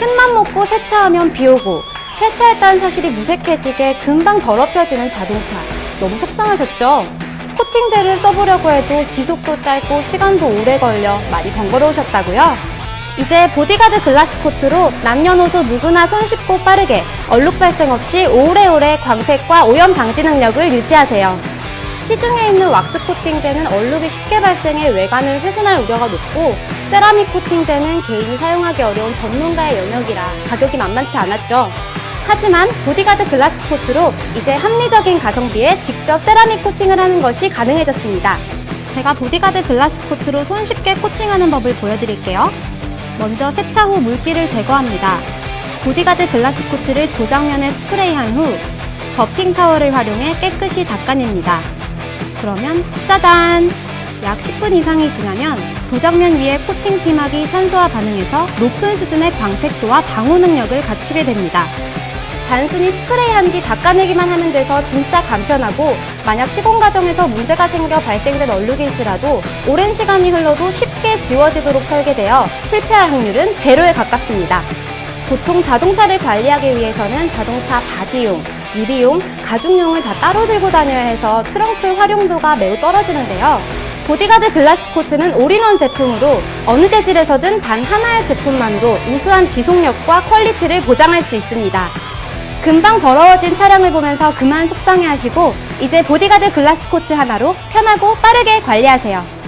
큰맘 먹고 세차하면 비 오고 세차했다는 사실이 무색해지게 금방 더럽혀지는 자동차. 너무 속상하셨죠? 코팅제를 써보려고 해도 지속도 짧고 시간도 오래 걸려 많이 번거로우셨다고요? 이제 보디가드 글라스 코트로 남녀노소 누구나 손쉽고 빠르게 얼룩 발생 없이 오래오래 광택과 오염 방지 능력을 유지하세요. 시중에 있는 왁스 코팅제는 얼룩이 쉽게 발생해 외관을 훼손할 우려가 높고 세라믹 코팅제는 개인이 사용하기 어려운 전문가의 영역이라 가격이 만만치 않았죠. 하지만 보디가드 글라스 코트로 이제 합리적인 가성비에 직접 세라믹 코팅을 하는 것이 가능해졌습니다. 제가 보디가드 글라스 코트로 손쉽게 코팅하는 법을 보여드릴게요. 먼저 세차 후 물기를 제거합니다. 보디가드 글라스 코트를 도장면에 스프레이한 후 더핑 타월을 활용해 깨끗이 닦아냅니다. 그러면 짜잔! 약 10분 이상이 지나면 도장면 위에 코팅 피막이 산소와 반응해서 높은 수준의 광택도와 방호 능력을 갖추게 됩니다. 단순히 스프레이 한 뒤 닦아내기만 하면 돼서 진짜 간편하고 만약 시공 과정에서 문제가 생겨 발생된 얼룩일지라도 오랜 시간이 흘러도 쉽게 지워지도록 설계되어 실패할 확률은 제로에 가깝습니다. 보통 자동차를 관리하기 위해서는 자동차 바디용, 유리용, 가죽용을 다 따로 들고 다녀야 해서 트렁크 활용도가 매우 떨어지는데요. 보디가드 글라스 코트는 올인원 제품으로 어느 재질에서든 단 하나의 제품만으로 우수한 지속력과 퀄리티를 보장할 수 있습니다. 금방 더러워진 차량을 보면서 그만 속상해 하시고 이제 보디가드 글라스 코트 하나로 편하고 빠르게 관리하세요.